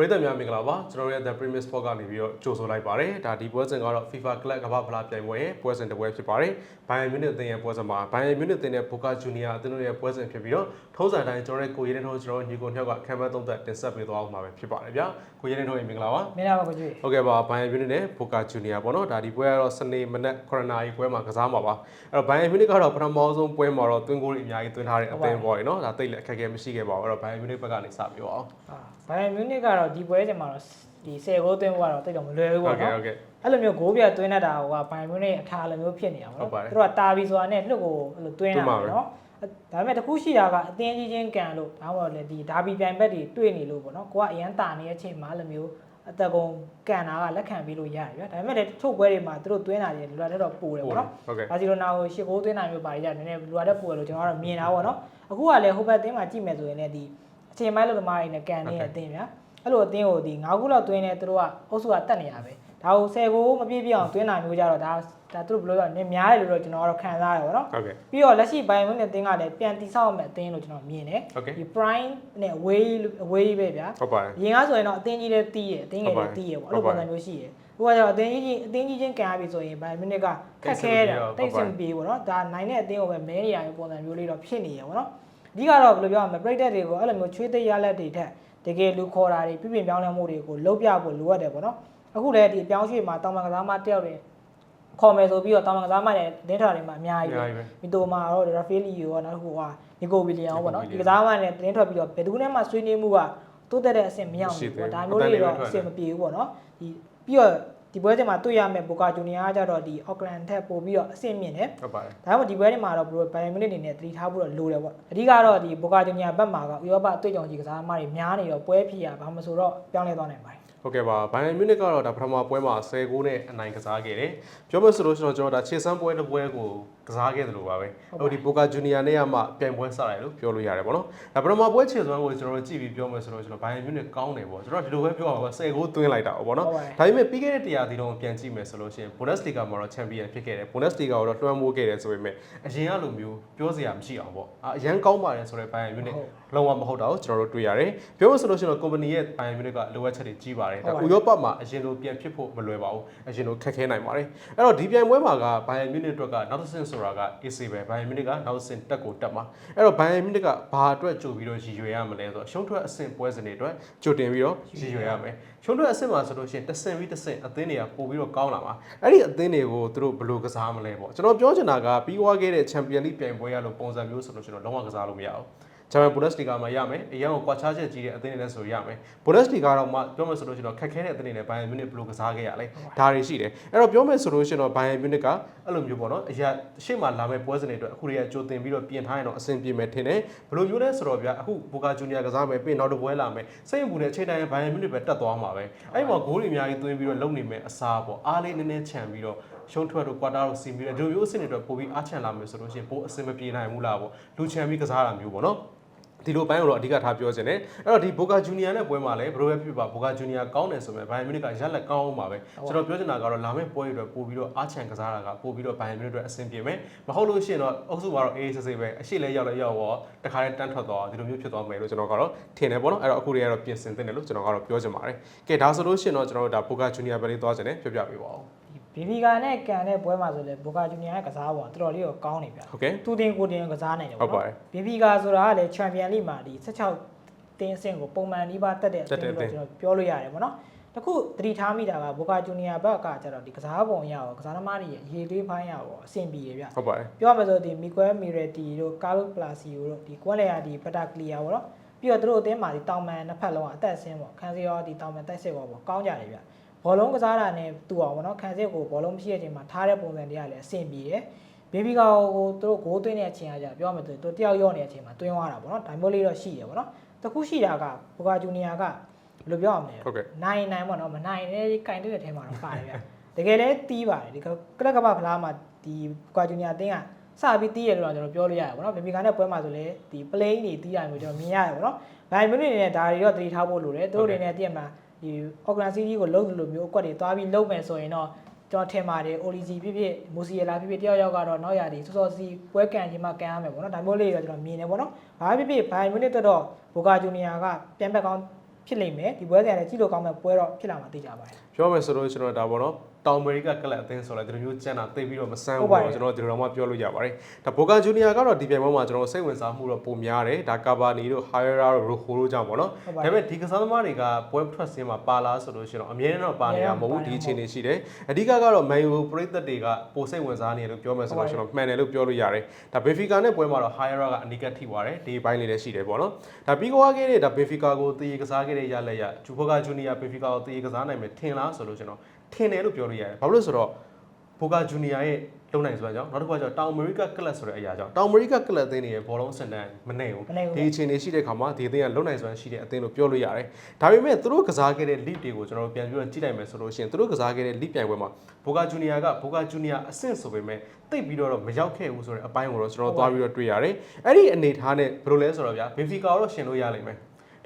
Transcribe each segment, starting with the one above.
ပရိသတ်များမင်္ဂလာပါကျွန်တော်တို့ရဲ့ The Premier Sport ကနေပြီးတော့ကြိုဆိုလိုက်ပါတယ်ဒါဒီပွဲစဉ်ကတော့ FIFA Club ကမ္ဘာဖလားပြိုင်ပွဲရဲ့ပွဲစဉ်တစ်ပွဲဖြစ်ပါတယ် Bayern Munich အသင်းရဲ့ပွဲစဉ်မှာ Bayern Munich အသင်းနဲ့ Boca Juniors အသင်းတို့ရဲ့ပွဲစဉ်ဖြစ်ပြီးတော့ထုံးစံတိုင်းကျွန်တော်ရဲ့ကိုရဲနေတို့ကျွန်တော်ညီကိုနှစ်ယောက်ကခံမဲ့သုံးသက်တင်ဆက်ပေးသွားအောင်ပါပဲဖြစ်ပါတယ်ဗျာကိုရဲနေတို့ရေမင်္ဂလာပါမင်းလာပါကိုကျွေးဟုတ်ကဲ့ပါ Bayern Munich နဲ့ Boca Juniors ပေါ့နော်ဒါဒီပွဲကတော့စနေမနက်9:00နာရီပွဲမှာကစားမှာပါအဲ့တော့ Bayern Munich ကတော့ပထမဆုံးပွဲမှာတော့သွင်းဂိုးတွေအများကြီးသွင်းထားတဲ့အသင်းပေါ့ရေနော်ဒါတိတ်လည်းအခက်အခဲမရှိခဲ့ပါဘူးအဲ့တော့ Bayern Munich ဘက်ကနေစပြောအောင်အာဘိုင်ယန်မြူနစ်ကတော့ဒီပွဲချိန်မှာတော့ဒီ10ဂိုးသွင်းဖို့ကတော့တိတ်တော့မလွယ်ဘူးဟုပေါ့တ်ကဲ့နော်ဟုတ်ကဲ့အဲ့လိုမျိုးဂိုးပြသွင်းတတ်တာဟိုကဘိုင်ယန်မြူနစ်အထာလိုမျိုးဖြစ်နေတာပေါ့ဟုတ်ပါတယ်သူတို့ကတာဘီဆိုတာနဲ့လှုပ်ကိုအဲ့လိုသွင်းတာသွင်းပါပေါ့ပဲနော်ဒါပေမဲ့တခုရှိတာကအတင်းကြီးချင်းကန်လို့ဒါမှမဟုတ်လေဒီဒါဘီပြိုင်ဘက်တွေတွေ့နေလို့ပေါ့နော်ကိုကအရန်တာနေတဲ့အချိန်မှာအဲ့လိုမျိုးအသက်ကုန်ကန်တာကလက်ခံပြီးလို့ရတယ်ဗျာဒါပေမဲ့လည်းထုတ်ပွဲတွေမှာသူတို့သွင်းတာတွေလူလာတဲ့တော့ပိုတယ်ပေါ့နော်ဟုတ်ကဲ့ဘာစီလိုနာကိုရှစ်ဂိုးသွင်းနိုင်မျိုးပါရကြနည်းနည်းလူလာတဲ့ပိုတယ်လို့ကျွန်တော်ကတော့မြင်တာပေါ့နော်အခုကလည်းဟိုဘက်အသင်းမှာကြည့်မယ်ဆိုရင်လည်းဒီအချိန်ပိုင်းလို့သမားတွေနဲ့ကန်နေတဲ့အသင်းဗျာ အဲ့လိုအသင်းကိုဒီ9ခုလောက်သွင်းနေသူတို့ကအုပ်စုကတက်နေရပဲဒါကို10ခုမပြည့်ပြည့်အောင်သွင်းနိုင်မျိုးကြတော့ဒါဒါသူတို့ဘယ်လိုလဲနည်းများတယ်လို့တော့ကျွန်တော်ကတော့ခံစားရတယ်ပေါ့နော်ဟုတ်ကဲ့ပြီးတော့လက်ရှိဘိုင်ဝင်းနဲ့အသင်းကလည်းပြန်တိဆောက်မဲ့အသင်းလို့ကျွန်တော်မြင်တယ်ဟုတ်ကဲ့ဒီ prime နဲ့ away away ပဲဗျာဟုတ်ပါတယ်ရင်ကားဆိုရင်တော့အသင်းကြီးလည်းတီးရအသင်းငယ်လည်းတီးရပေါ့အဲ့လိုပုံစံမျိုးရှိရဟိုကကျတော့အသင်းကြီးအသင်းကြီးချင်းကန်ရပြီဆိုရင်ဘိုင်ဝင်းကခက်ခဲတာတိတ်ဆင်ပြေပေါ့နော်ဒါနိုင်တဲ့အသင်းကိုပဲမဲနေရမျိုးပုံစံမျိုးလေးတော့ဖြစ်နေရပေါ့နော်အဓိကတော့ဘယ်လိုပြောရမလဲပြိတက်တွေကိုအဲ့လိုမျိုးချွေးသိရလက်တွေထက် တကယ်လူခေါ်တာတွေပြပြပြောင်းလဲမှုတွေကိုလုံးပြဖို့လိုအပ်တယ်ပေါ့နော်အခုလည်းဒီအပြောင်းရွှေ့မှာတောင်ပန်ကစားမတယောက်တွေခေါ်မယ်ဆိုပြီးတော့တောင်ပန်ကစားမတဲ့ဒင်းထာတွေမှာအများအကြီးများပဲကြီးပဲမီတိုမာတော့ရာဖီလီယိုရောနောက်တစ်ခုကနီကိုဝီလီယံရောပေါ့နော်နီဒီကိုကဝီလီယံစားမနဲ့တင်းထွက်ပြီးတော့ဘယ်သူနဲ့မှဆွေးနွေးမှုကတိုးတက်တဲ့အဆင့်မရောက်မရှိဘူးသေးပေါ့ဘူးဒါမျိုးတွေတော့အတန်တွေပဲထွက်အဆင်မပြေဘူးပေါ့နော်ဒီပြီးတော့ ဒီပွဲချိန်မှာတွေ့ရမယ်ဘိုကာဂျူနီယာကကြတော့ဒီအော့ကလန်ထက်ပို့ပြီးတော့အဆင့်မြင့်တယ်ဟုတ်ပါတယ်ဒါမှမဟုတ်ဒီပွဲတွေမှာတော့ဘယ်လိုဘိုင်မီနစ်အနေနဲ့တတိထားဖို့တော့လိုတယ်ပေါ့အဓိကတော့ဒီဘိုကာဂျူနီယာဘက်မှာကဥရောပအတွေ့အကြုံကြီးကစားသမားတွေများနေတော့ပွဲဖြစ်ရဘာမှမဆိုတော့ပြောင်းလဲသွားနိုင်ပါတယ်ဟုတ်ကဲ့ပါဘိုင်ယန်မြူနစ်ကတော့ဒါပထမပွဲမှာ10ဂိုးနဲ့အနိုင်ကစားခဲ့တယ်ပြောမယ်ဆိုလို့ရှိရင်ကျွန်တော်ဒါခြေစမ်းပွဲတစ်ပွဲကို ကစားခဲ့တယ်လို့ပါပဲဟိုဒီပိုကာဂျူနီယာနဲ့ကမှပြိုင်ပွဲစတယ်လို့ပြောလို့ရတယ်ပေါ့နော်ဒါပထမပွဲခြေစမ်းကိုကျွန်တော်တို့ကြည့်ပြီးပြောမယ်ဆိုလို့ကျွန်တော်ဘိုင်ယန်မြူနစ်ကောင်းတယ်ပေါ့ကျွန်တော်ဒီလိုပဲပြောပါပါ10ဂိုးသွင်းလိုက်တာပေါ့နော်ဟုတ်ပါတယ်ဒါပေမဲ့ပြီးခဲ့တဲ့တရားဒီတော့ပြန်ကြည့်မယ်ဆိုလို့ရှိရင် Bundesliga မှာတော့ champion ဖြစ်ခဲ့တယ် Bundesliga ကိုတော့လွှမ်းမိုးခဲ့တယ်ဆိုပေမဲ့အရင်ကလိုမျိုးပြောစရာမရှိအောင်ပေါ့အာအရန်ကောင်းပါတယ်ဆိုတော့ဘိုင်ယန်မြူနစ်ဟုတ်လုံးဝမဟုတ်တာကိုကျွန်တော်တို့တွေ့ရတယ်ပြောလို့ဆိုလို့ရှိရင်တော့ company ရဲ့ Bayern Munich ကလိုအပ်ချက်တွေကြီးပါတယ်ဒါဟုတ်ဥပါရောပမှာအရင်လိုပြန်ဖြစ်ဖို့မလွယ်ပါဘူးအရင်လိုခက်ခဲနိုင်ပါတယ်အဲ့တော့ဒီပြိုင်ပွဲမှာက Bayern Munich အတွက်ကနောက်တစ်ဆင့်ဆိုတာက AC ပဲ Bayern Munich ကနောက်တစ်ဆင့်တက်ကိုတက်မှာအဲ့တော့ Bayern Munich ကဘာအတွက်ကြိုပြီးတော့ရည်ရွယ်ရမလဲဆိုတော့ရှုံးထွက်အဆင့်ပွဲစဉ်တွေအတွက်ကြိုတင်ပြီးတော့ရည်ရွယ်ရမယ်ရှုံးထွက်အဆင့်မှာဆိုလို့ရှိရင်တစ်ဆင့်ပြီးတစ်ဆင့်အသင်းတွေကပို့ပြီးတော့ကောင်းလာမှာအဲ့ဒီအသင်းတွေကိုသူတို့ဘယ်လိုကစားမလဲပေါ့ကျွန်တော်ပြောချင်တာကပြီးွားခဲ့တဲ့ Champions League ပြိုင်ပွဲရလို့ပုံစံမျိုးဆိုလို့ရှိရင်တော့လုံးဝကစားလို့မရဘူး ဂျာမန်ဘုန်ဒက်စလီဂါမှာရမယ်အရင်ကကွာခြားချက်ကြီးတဲ့အသင်းတွေနဲ့ဆိုရမယ်ဘုန်ဒက်စလီဂါတော့မှပြောမယ်ဆိုလို့ရှိရင်တော့ခက်ခဲတဲ့အသင်းတွေနဲ့ဘိုင်ယန်မြူနစ်ဘယ်လိုကစားခဲ့ရလဲဒါတွေရှိတယ်အဲ့တော့ပြောမယ်ဆိုလို့ရှိရင်တော့ဘိုင်ယန်မြူနစ်ကအဲ့လိုမျိုးပေါ့နော်အရာရှေ့မှာလာမယ့်ပွဲစဉ်တွေအတွက်အခုတွေကကြိုတင်ပြီးတော့ပြင်ထားရင်တော့အဆင်ပြေမယ်ထင်တယ်ဘယ်လိုမျိုးလဲဆိုတော့ဗျာအခုဘူကာဂျူနီယာကစားမယ်ပြီးနောက်တစ်ပွဲလာမယ်စိတ်ဘူးနဲ့အချိန်တိုင်းဘိုင်ယန်မြူနစ်ပဲတက်သွားမှာပဲအဲ့မှာဂိုးတွေအများကြီးသွင်းပြီးတော့လုံနေမယ်အစားပေါ့အားလေးနည်းနည်းခြံပြီးတော့ရှုံးထွက်တို့ကွာတာတို့စီပြီးတော့ဒီလိုမျိုးအဆင့်တွေအတွက်ပို့ပြီးအားချန်လာမယ်ဆိုလို့ရှိရင်ပိုအဆင်မပြေနိုင်ဘူးလားပေါ့လူချန်ပြီးကစားတာမျိုးပေါ့နော် ဒီလိုပိုင်းကိုတော့အဓိကထားပြောချင်တယ်အဲ့တော့ဒီဘိုကာဂျူနီယာနဲ့ပွဲမှာလည်းဘယ်လိုပဲဖြစ်ပါဘိုကာဂျူနီယာကောင်းတယ်ဆိုပေမဲ့ဘိုင်ယန်မြူနစ်ကရက်လက်ကောင်းအောင်ပါပဲကျွန်တော်ပြောချင်တာကတော့လာမယ့်ပွဲတွေအတွက်ပို့ပြီးတော့အားချန်ကစားတာကပို့ပြီးတော့ဘိုင်ယန်မြူနစ်အတွက်အဆင်ပြေမယ်မဟုတ်လို့ရှိရင်တော့အုပ်စုမှာတော့အေးအေးဆေးဆေးပဲအရှိလဲရောက်လဲရောက်ရောတခါတည်းတန်းထွက်သွားဒီလိုမျိုးဖြစ်သွားမယ်လို့ကျွန်တော်ကတော့ထင်တယ်ပေါ့နော်အဲ့တော့အခုတွေကတော့ပြင်ဆင်သင့်တယ်လို့ကျွန်တော်ကတော့ပြောချင်ပါတယ်ကဲဒါဆိုလို့ရှိရင်တော့ကျွန်တော်တို့ဒါဘိုကာဂျူနီယာပဲလေးသွားချင်တယ်ပြောပြပေးပါဦးဒီ ဘီဘီကာနဲ့ကန်တဲ့ပွဲမှာဆိုလေဘိုကာဂျူနီယာရဲ့ကစားပုံကတော်တော်လေးကိုကောင်းနေဗျာဟုတ်ကဲ့သူတင်ကိုတင်ကစားနိုင်တယ်ဟုတ်ပေါ့ပါနော်တယ်ဘီဘီကာဆိုတာကလည်းချန်ပီယံလိမှာဒီ16တင်းအဆင့်ကိုပုံမှန်နီးပါးတက်တဲ့အဆင့်လို့ကျွန်တော်ပြောလို့ရတယ်ပေါ့နော်တခုသတိထားမိတာကဘိုကာဂျူနီယာဘက်ကကျတော့ဒီကစားပုံရရောကစားသမားတွေရဲ့ရေလေးပိုင်းရရောအဆင်ပြေတယ်ဗျဟုတ်ပါတယ်ပြောရမယ်ဆိုဒီမီကွယ်မီရတီတို့ကာလိုပလာစီယိုတို့ဒီကွက်လေယာဒီပတာကလီယာပေါ့နော်ပြီးတော့သူတို့အသင်းမှာဒီတောင်မန်နှစ်ဖက်လုံးကအသက်အဆင်းပေါ့ခန်းစီရောဒီတောင်မန်တိုက်စစ်ရောပေါ့ကောင်းကြတယ်ဗျ ဘောလုံးကစားတာနဲ့တူအောင်ပေါ့နော်ခန်းစစ်ကိုဘောလုံးမရှိတဲ့အချိန်မှာထားတဲ့ပုံစံတွေကလည်းအဆင်ပြေတယ်ဘေဘီကာကိုသူတို့ဂိုးသွင်းတဲ့အချိန်ကကြာပြောရမယ်ဆိုသူတယောက်ရော့နေတဲ့အချိန်မှာသွင်းသွားတာပေါ့နော်ဒါမျိုးလေးတော့ရှိတယ်ပေါ့နော်တခုရှိတာကဘူကာဂျူနီယာကဘယ်လိုပြောရမလဲဟုတ်ကဲ့နိုင်နိုင်ပေါ့နော်မနိုင်တဲ့ကင်တဲ့ထဲမှာတော့ပါတယ်ဗျတကယ်လဲတီးပါတယ်ဒီကလက်ကပ္ပဖလားမှာဒီကွာဂျူနီယာအတင်းကစပြီးတီးရတယ်လို့တော့ကျွန်တော်ပြောလို့ရတယ်ပေါ့နော်ဘေဘီကာနဲ့ပွဲမှာဆိုလဲဒီ plane တွေတီးရတယ်မျိုးကျွန်တော်မြင်ရတယ်ပေါ့နော်ဘိုင်မင်းတွေနဲ့ဒါတွေတော့တတိထားဖို့လိုတယ်သူတို့တွေနဲ့တည့်မှာ ဒီ Auckland City ကိုလုံးလို့မျိုးအကွက်တွေသွားပြီးလုံးမယ်ဆိုရင်တော့ကျွန်တော်ထင်ပါတယ် ODC ဖြစ်ဖြစ်မူစီယလာဖြစ်ဖြစ်တယောက်ယောက်ကတော့နောက်ရည်စောစောစီပွဲကန်ချင်းမှကန်ရမယ်ပေါ့နော်ဒါမျိုးလေးတော့ကျွန်တော်မြင်တယ်ပေါ့နော်ဘာဖြစ်ဖြစ်ဘိုင်မင်းတွေတော့ဘူကာဂျူနီယာကပြန်ဘက်ကောင်းဖြစ်လိမ့်မယ်ဒီပွဲစဉ်ကလည်းကြည့်လို့ကောင်းမဲ့ပွဲတော့ဖြစ်လာမှာသိကြပါတယ်ပြောမယ်ဆိုလို့ကျွန်တော်ဒါပေါ့နော်တောင်အမေရိကကလပ်အသင်းဆိုလဲဒီလိုမျိုးကျန်တာသိပြီးတော့မဆန်းဟုတ်ဘူးပါတယ်ပေါ့ကျွန်တော်ဒီလိုတော့မှပြောလို့ရပါတယ်ဒါဘိုကာဂျူနီယာကတော့ဒီပြိုင်ပွဲမှာကျွန်တော်စိတ်ဝင်စားမှုတော့ပုံများတယ်ဒါကာဘာနီတို့ဟာယရာတို့ရိုခိုတို့ကြောင့်ပေါ့နော်ဟုတ်ဒါပါပေတယ်မဲ့ဒီကစားသမားတွေကပွဲထွက်စင်းမှာပါလားဆိုလို့ရှိရင်တော့အမြဲတမ်းတော့ပါနေတာမဟုတ်ဘူးဒီအခြေအနေရှိတယ်အဓိကကတော့မန်ယူပရိသတ်တွေကပိုစိတ်ဝင်စားနေတယ်လို့ပြောမယ်ဆိုလို့ရှိရင်တော့မှန်တယ်လို့ပြောလို့ရတယ်ဒါဘင်ဖီကာနဲ့ပွဲမှာတော့ဟာယရာကအနီးကပ်ထိသွားတယ်ဒီဘိုင်းလေးလည်းရှိတယ်ပေါ့နော်ဒါပြီးကွာခဲ့တဲ့ဒါဘင်ဖီကာကိုတည်ကစားခဲ့တဲ့ရလက်ရဂျူဘိုကာဂျူနီယာဘင်ဖီကာကိုတည်ကစားနိုင်မယ်ထင်လားဆိုလို့ရှိရင်တော့ ထင်တယ်လို့ပြောလို့ရတယ်ဘာလို့လဲဆိုတော့ဘိုကာဂျူနီယာရဲ့လုံနိုင်စွမ်းကြောင့်နောက်တစ်ခုကကျတော့တောင်အမေရိကကလပ်ဆိုတဲ့အရာကြောင့်တောင်အမေရိကကလပ်အသင်းတွေရဲ့ဘောလုံးစင်တန်မနေဘူးမနေဘူးဒီအခြေအနေရှိတဲ့ခါမှာဒီအသင်းကလုံနိုင်စွမ်းရှိတဲ့အသင်းလို့ပြောလို့ရတယ်ဒါပေမဲ့သူတို့ကစားခဲ့တဲ့ league တွေကိုကျွန်တော်တို့ပြန်ပြီးတော့ကြည့်လိုက်မယ်ဆိုလို့ရှိရင်သူတို့ကစားခဲ့တဲ့ league ပြိုင်ပွဲမှာဘိုကာဂျူနီယာကဘိုကာဂျူနီယာအဆင့်ဆိုပေမဲ့တိတ်ပြီးတော့မရောက်ခဲ့ဘူးဆိုတဲ့အပိုင်းကိုတော့ကျွန်တော်တို့သွားပြီးတော့တွေ့ရတယ်အဲ့ဒီအနေထားနဲ့ဘယ်လိုလဲဆိုတော့ဗျာဘင်ဖီကာတော့ရှင်လို့ရလိမ့်မယ်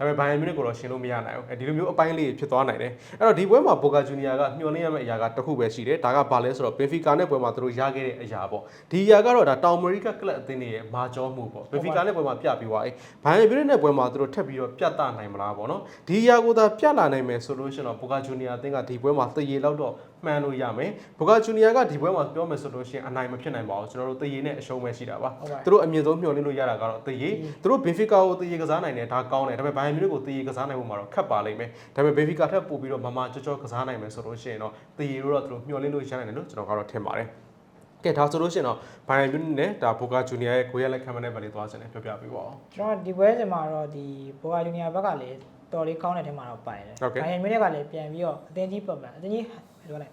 ဒါပေမဲ့ဘိုင်ယန်မြူနစ်ကိုတော့ရှင်လို့မရနိုင်ဘူးအဲဒီလိုမျိုးအပိုင်းလေးဖြစ်သွားနိုင်တယ်အဲ့တော့ဒီပွဲမှာဘိုကာဂျူနီယာကညှို့နေရမယ့်အရာကတစ်ခုပဲရှိတယ်ဒါကဘာလဲဆိုတော့ဘင်ဖီကာနဲ့ပွဲမှာသူတို့ရခဲ့တဲ့အရာပေါ့ဒီအရာကတော့ဒါတောင်အမေရိကကလပ်အသင်းတွေရဲ့မာကျောမှုပေါ့ဘင်ဖီကာနဲ့ပွဲမှာပြပြီးသွားပြီဘိုင်ယန်မြူနစ်နဲ့ပွဲမှာသူတို့ထပ်ပြီးတော့ပြတ်တနိုင်မလားပေါ့နော်ဒီအရာကိုသာပြလာနိုင်မယ်ဆိုလို့ရှိရင်တော့ဘိုကာဂျူနီယာအသင်းကဒီပွဲမှာတရေလောက်တော့ မှန်လို့ရမယ်ဘိုကာဂျူနီယာကဒီပွဲမှာပြောမယ်ဆိုလို့ရှိရင်အနိုင်မဖြစ်နိုင်ပါဘူးကျွန်တော်တို့တရေနဲ့အရှုံးပဲရှိတာပါဟုတ်ပါသူတို့အမြင့်ဆုံးမျှော်လင့်လို့ရတာကတော့တရေသူတို့ဘင်ဖီကာကိုတရေကစားနိုင်တယ်ဒါကောင်းတယ်ဒါပေမဲ့ဘိုင်ယန်မြူနစ်ကိုတရေကစားနိုင်ဖို့မှာတော့ခက်ပါလိမ့်မယ်ဒါပေမဲ့ဘင်ဖီကာထက်ပိုပြီးတော့မမကြောကြောကစားနိုင်မယ်ဆိုလို့ရှိရင်တော့တရေတို့တော့သူတို့မျှော်လင့်လို့ရနိုင်တယ်လို့ကျွန်တော်ကတော့ထင်ပါတယ်ကဲဒါဆိုလို့ရှိရင်တော့ဘိုင်ယန်မြူနစ်နဲ့ဒါဘိုကာဂျူနီယာရဲ့ကိုရလက်ခံမတဲ့ဗလီသွားစင်နဲ့ပြောပြပေးပါဦးကျွန်တော်ဒီပွဲစဉ်မှာတော့ဒီဘောဂါဂျူနီယာဘက်ကလည်းတော်လေးကောင်းတဲ့ထဲမှာတော့ပါတယ် Okay. ဘိုင်ယန်မြူနစ်ကလည်းပြန်ပြီးတော့အသင်းကြီးပတ်မှန်အသင်းကြီး ပြောလိုက်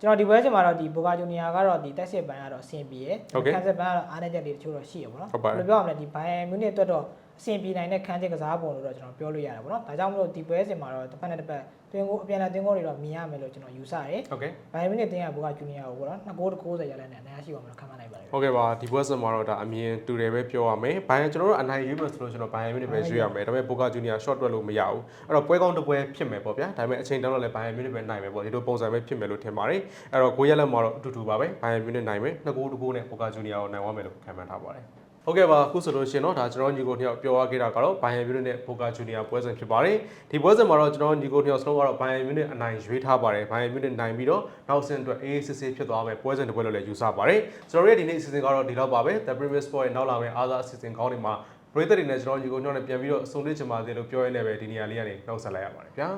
ကျွန်တော်ဒီပွဲချိန်မှာတော့ဒီဘောဂါဂျူနီယာကတော့ဒီတက်စစ်ပိုင်းကတော့အဆင်ပြေတယ်ခန်းစစ်ပိုင်းကတော့အားနည်းချက်တွေတချို့တော့ရှိရပါတော့ဘယ်လိုပြောရမလဲဒီဘိုင်မြူနစ်အတွက်တော့အဆင်ပြေနိုင်တဲ့ခန်းစစ်ကစားပုံလို့တော့ကျွန်တော်ပြောလို့ရတာပေါ့နော်ဒါကြောင့်မလို့ဒီပွဲစဉ်မှာတော့တစ်ဖက်နဲ့တစ်ဖက်တွင်ကိုအပြန်အလှန်တင်းကိုတွေတော့မြင်ရမယ်လို့ကျွန်တော်ယူဆတယ်ဘိုင်မြူနစ်တင်းကဘောဂါဂျူနီယာကိုပေါ့နော်2ဂိုး190ရလဲနဲ့အများရှိပါမယ်လို့ခန့်မှန်းနိုင် ဟုတ်ကဲ့ပါဒီပွဲစဉ်မှာတော့ဒါအမြင်တူတယ်ပဲပြောရမယ်ဘိုင်ယန်ကျွန်တော်တို့အနိုင်ယူမယ်ဆိုလို့ကျွန်တော်ဘိုင်ယန်မြူနစ်ပဲရွေးရမယ်ဒါပေမဲ့ပိုကာဂျူနီယာ short တွက်လို့မရဘူးအဲ့တော့ပွဲကောင်းတစ်ပွဲဖြစ်မယ်ပေါ့ဗျာဒါပေမဲ့အချိန်တောင်းတော့လည်းဘိုင်ယန်မြူနစ်ပဲနိုင်မယ်ပေါ့ဒီလိုပုံစံပဲဖြစ်မယ်လို့ထင်ပါတယ်အဲ့တော့ကိုရက်လက်မှာတော့အတူတူပါပဲဘိုင်ယန်မြူနစ်နိုင်မယ်နှစ်ဂိုးတစ်ဂိုးနဲ့ပိုကာဂျူနီယာကိုနိုင်ဝမ်းမယ်လို့ခံမှန်းထားပါတယ် ဟုတ်ကဲ့ပါအခုဆိုလို့ရှိရင်တော့ဒါကျွန်တော်ညီကိုနှစ်ယောက်ပြောရခဲ့တာကတော့ဘိုင်ယန်မြူနစ်နဲ့ဘိုကာဂျူနီယာပွဲစဉ်ဖြစ်ပါတယ်ဒီပွဲစဉ်မှာတော့ကျွန်တော်ညီကိုနှစ်ယောက်စလုံးကတော့ဘိုင်ယန်မြူနစ်အနိုင်ရွေးထားပါတယ်ဘိုင်ယန်မြူနစ်နိုင်ပြီးတော့နောက်ဆင့်အတွက်အေးအေးဆေးဆေးဖြစ်သွားမယ်ပွဲစဉ်တစ်ပွဲလို့လည်းယူဆပါတယ်ကျွန်တော်ရဲ့ဒီနေ့အစီအစဉ်ကတော့ဒီလောက်ပါပဲ The Previous Sport ရဲ့နောက်လာမယ့်အားသာအစီအစဉ်ကောင်းတွေမှာပရိသတ်တွေနဲ့ကျွန်တော်ညီကိုညောင်းနဲ့ပြန်ပြီးတော့ဆုံတွေ့ချင်ပါသေးလို့ပြောရင်းနဲ့ပဲဒီနေရာလေးကနေနှုတ်ဆက်လိုက်ရပါတယ်ဗျာ